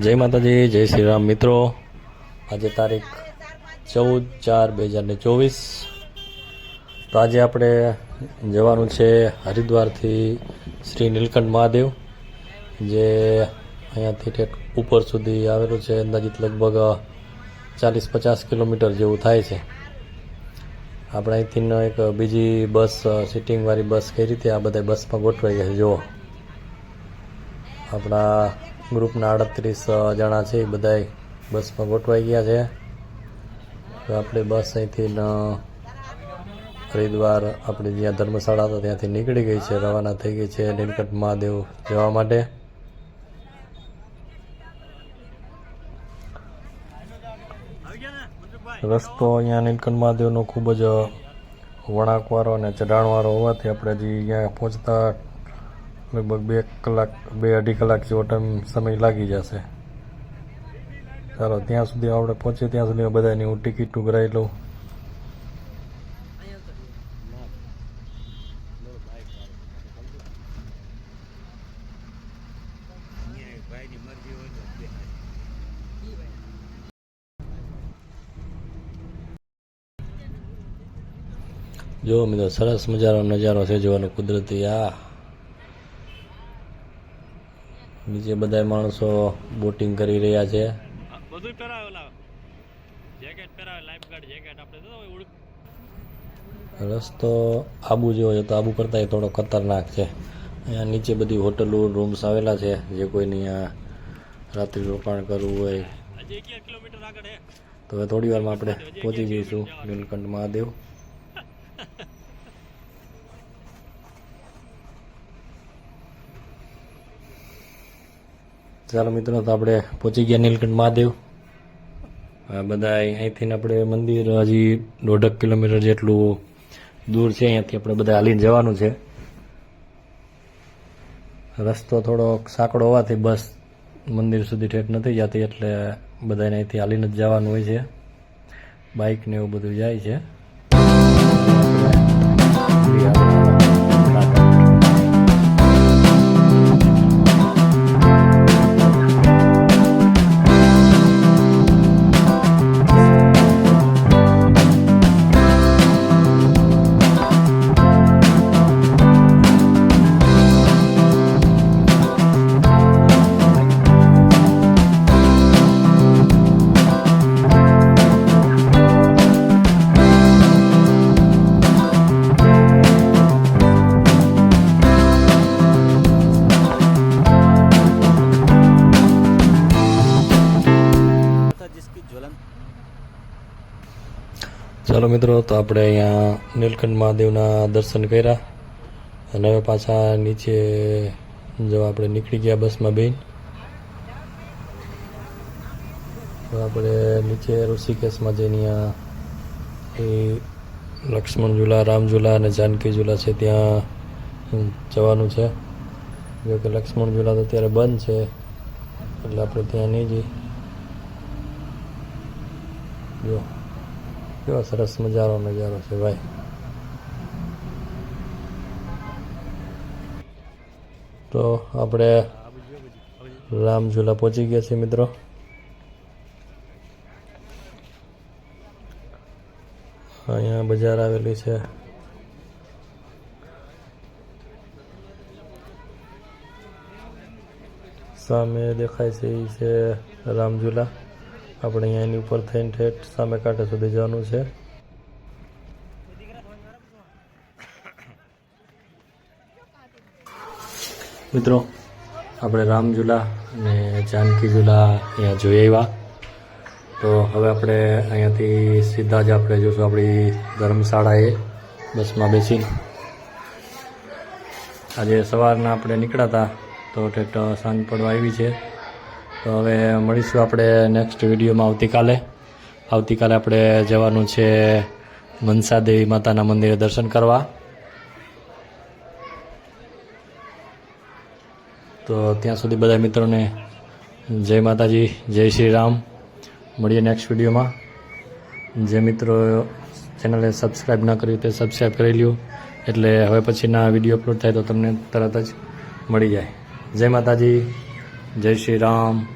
જય માતાજી, જય શ્રી રામ મિત્રો. આજે તારીખ ચૌદ ચાર બે હજાર ને ચોવીસ. તો આજે આપણે જવાનું છે હરિદ્વારથી શ્રી નીલકંઠ મહાદેવ, જે અહીંયાથી ઠેઠ ઉપર સુધી આવેલું છે, અંદાજિત લગભગ ચાલીસ પચાસ કિલોમીટર જેવું થાય છે. આપણે અહીંથી એક બીજી બસ, સિટિંગવાળી બસ કઈ રીતે આ બધા બસમાં ગોઠવાઈ ગયા છે, જુઓ. આપણા ગ્રુપના અડત્રીસ જણા છે, એ બધાએ બસમાં ગોઠવાઈ ગયા છે. તો આપણે બસ અહીંથી હરિદ્વાર, આપણે જ્યાં ધર્મશાળા હતા ત્યાંથી નીકળી ગઈ છે. રવાના થઈ ગઈ છે નીલકંઠ મહાદેવ જવા માટે. રસ્તો અહીંયા નીલકંઠ મહાદેવનો ખૂબ જ વળાંકવાળો અને ચઢાણવાળો હોવાથી આપણે હજી અહીંયા પહોંચતા લગભગ બે કલાક, બે અઢી કલાક જેવો ટાઈમ સમય લાગી જશે. ચાલો, ત્યાં સુધી આપણે પહોંચીએ, ત્યાં સુધી બધાની હું ટિકિટ કરાવી લઉં. જો મિત્રો, સરસ મજાનો નજારો છે, જોવાનો કુદરતી. આ નીચે બધા માણસો બોટિંગ કરી રહ્યા છે. બધું પહેરાવેલા જેકેટ પહેરાવે લાઈફગાર્ડ જેકેટ આપણે રસ્તો આબુ જેવો છે તો આબુ કરતાં થોડો ખતરનાક છે. અહીંયા નીચે બધી હોટલો રૂમ્સ આવેલા છે જે કોઈને અહીંયા રાત્રિ રોકાણ કરવું હોય. કિલોમીટર તો હવે થોડી વારમાં આપણે પહોંચી જઈશું નીલકંઠ મહાદેવ. ચાલો મિત્રો, તો આપણે પહોંચી ગયા નીલકંઠ મહાદેવ. આ બધા અહીંથી આપણે મંદિર, હજી દોઢક કિલોમીટર જેટલું દૂર છે, અહીંયાથી આપણે બધા હાલીને જવાનું છે. રસ્તો થોડો સાંકડો હોવાથી બસ મંદિર સુધી ઠેઠ નથી જતી, એટલે બધાને અહીંથી હાલીને જ જવાનું હોય છે. બાઇક ને એવું બધું જાય છે. ચાલો મિત્રો, તો આપણે અહીંયા નીલકંઠ મહાદેવના દર્શન કર્યા અને હવે પાછા નીચે જો આપણે નીકળી ગયા બસમાં બેન આપણે નીચે ઋષિકેશમાં જઈને એ લક્ષ્મણ ઝૂલા, રામ ઝૂલા અને જાનકી ઝૂલા છે ત્યાં જવાનું છે. જો કે લક્ષ્મણ ઝૂલા તો અત્યારે બંધ છે, એટલે આપણે ત્યાં નહીં જઈએ. જો. કેવો સરસ મજાનો નજારો છે ભાઈ. તો આપણે રામ ઝુલા પહોંચી ગયા છીએ મિત્રો. અહીંયા બજાર આવેલી છે. સામે દેખાય છે એ છે રામ ઝૂલા આપણે અહીંયા એની ઉપર થઈને ઠેઠ સામે કાંઠે સુધી જવાનું છે. મિત્રો, આપણે રામ ઝૂલા અને જાનકી ઝૂલા અહીંયા જોઈ આવ્યા. તો હવે આપણે અહીંયાથી સીધા જ આપણે જોશું આપણી ધર્મશાળાએ બસમાં બેસી આજે સવારના આપણે નીકળ્યા હતા, તો ઠેઠ સાંજ પડવા આવી છે. તો હવે મળીશું આપણે નેક્સ્ટ વિડીયોમાં આવતીકાલે. આવતીકાલે આપણે જવાનું છે મનસા દેવી માતાના મંદિરે દર્શન કરવા. તો ત્યાં સુધી બધા મિત્રોને જય માતાજી, જય શ્રી રામ. મળીએ નેક્સ્ટ વિડીયોમાં. જે મિત્રો ચેનલે સબસ્ક્રાઈબ ન કર્યું તે સબસ્ક્રાઈબ કરી લ્યો. એટલે હવે પછીના વીડિયો અપલોડ થાય તો તમને તરત જ મળી જાય. જય માતાજી. જય શ્રી રામ.